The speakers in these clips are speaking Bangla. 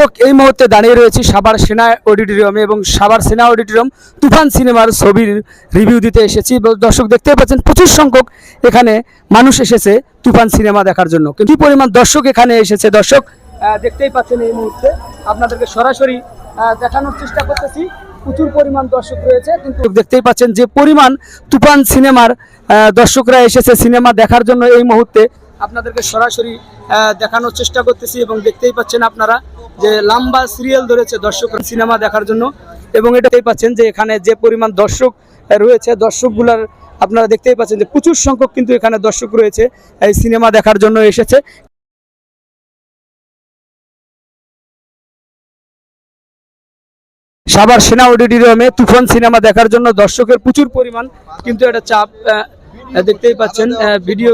দর্শক এই মুহূর্তে দাঁড়িয়ে রয়েছি সাবার সেনা অডিটোরিয়ামে এবং সাবার সেনা অডিটোরিয়াম তুফান সিনেমার ছবির রিভিউ দিতে এসেছি। দর্শক দেখতে পাচ্ছেন, প্রচুর সংখ্যক এখানে মানুষ এসেছে তুফান সিনেমা দেখার জন্য। কিন্তু পরিমাণ দর্শক এখানে এসেছে? দর্শক দেখতেই পাচ্ছেন এই মুহূর্তে। আপনাদেরকে সরাসরি দেখানোর চেষ্টা করতেছি। প্রচুর পরিমাণ দর্শক রয়েছে, কিন্তু দেখতেই পাচ্ছেন যে পরিমাণ তুফান সিনেমার দর্শকরা এসেছে সিনেমা দেখার জন্য এই মুহূর্তে। আপনাদেরকে সরাসরি দেখানোর চেষ্টা করতেছি এবং দেখতেই পাচ্ছেন আপনারা যে লম্বা সিরিয়াল ধরেছে দর্শক সিনেমা দেখার জন্য। এবং এটাই পাচ্ছেন যে এখানে যে পরিমাণ দর্শক রয়েছে, দর্শকগুলার আপনারা দেখতেই পাচ্ছেন যে প্রচুর সংখ্যক কিন্তু এখানে দর্শক রয়েছে, এই সিনেমা দেখার জন্য এসেছে। সাভার সেনা অডিটোরিয়ামে তুফান সিনেমা দেখার জন্য দর্শকের প্রচুর পরিমাণ কিন্তু একটা চাপ দেখতেই পাচ্ছেন ভিডিও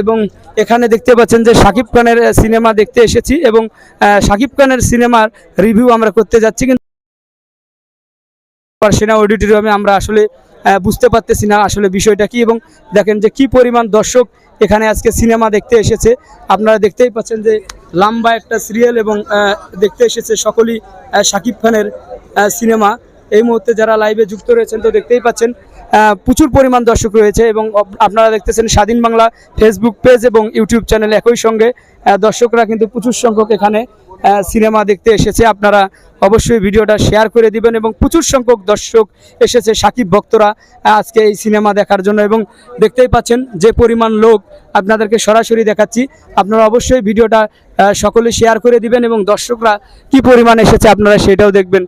এবং এখানে দেখতে পাচ্ছেন যে শাকিব খানের সিনেমা দেখতে এসেছি এবং শাকিব খানের সিনেমার রিভিউ আমরা করতে যাচ্ছি, কিন্তু সেনা অডিটোরিয়ামে আমরা আসলে বুঝতে পারতেছি না আসলে বিষয়টা কি এবং দেখেন যে কি পরিমাণ দর্শক এখানে আজকে সিনেমা দেখতে এসেছে। আপনারা দেখতেই পাচ্ছেন যে লম্বা একটা সিরিয়াল এবং দেখতে এসেছে সকলেই শাকিব খানের সিনেমা। এই মুহূর্তে যারা লাইভে যুক্ত রয়েছেন তো দেখতেই পাচ্ছেন প্রচুর পরিমাণ দর্শক রয়েছে এবং আপনারা দেখতেছেন স্বাধীন বাংলা ফেসবুক পেজ এবং ইউটিউব চ্যানেল একই সঙ্গে। দর্শকরা কিন্তু প্রচুর সংখ্যক এখানে সিনেমা দেখতে এসেছে। আপনারা অবশ্যই ভিডিওটা শেয়ার করে দিবেন এবং প্রচুর সংখ্যক দর্শক এসেছে, সাকিব ভক্তরা আজকে এই সিনেমা দেখার জন্য এবং দেখতেই পাচ্ছেন যে পরিমাণ লোক আপনাদেরকে সরাসরি দেখাচ্ছি। আপনারা অবশ্যই ভিডিওটা সকলে শেয়ার করে দিবেন এবং দর্শকরা কি পরিমাণ এসেছে আপনারা সেটাও দেখবেন।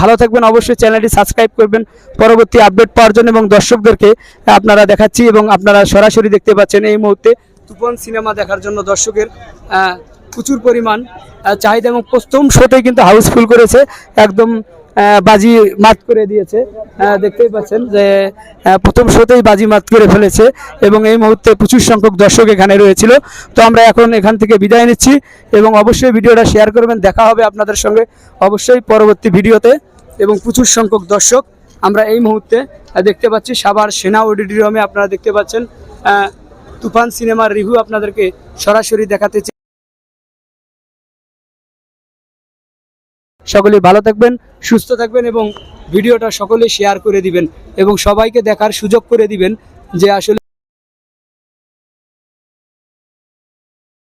ভালো থাকবেন, অবশ্যই চ্যানেলটি সাবস্ক্রাইব করবেন। পরবর্তী আপডেট পাওয়ার জন্য এবং দর্শকদেরকে আপনারা দেখাচ্ছি এবং আপনারা সরাসরি দেখতে পাচ্ছেন এই মুহূর্তে তুফান সিনেমা দেখার জন্য দর্শকের প্রচুর পরিমাণ চাহিদা এবং প্রথম শোতেই কিন্তু হাউসফুল করেছে, একদম বাজি মাত করে দিয়েছে। দেখতেই পাচ্ছেন যে প্রথম শোতেই বাজি মাত করে ফেলেছে এবং এই মুহূর্তে প্রচুর সংখ্যক দর্শক এখানে রয়েছিল। তো আমরা এখন এখান থেকে বিদায় নিচ্ছি এবং অবশ্যই ভিডিওটা শেয়ার করবেন, দেখা হবে আপনাদের সঙ্গে অবশ্যই পরবর্তী ভিডিওতে এবং প্রচুর সংখ্যক দর্শক আমরা এই মুহূর্তে দেখতে পাচ্ছি সাভার সেনা অডিটোরিয়ামে আপনারা দেখতে পাচ্ছেন তুফান সিনেমার রিভিউ আপনাদেরকে সরাসরি দেখাতে সকলেই ভালো থাকবেন, সুস্থ থাকবেন এবং ভিডিওটা সকলে শেয়ার করে দিবেন এবং সবাইকে দেখার সুযোগ করে দিবেন যে আসলে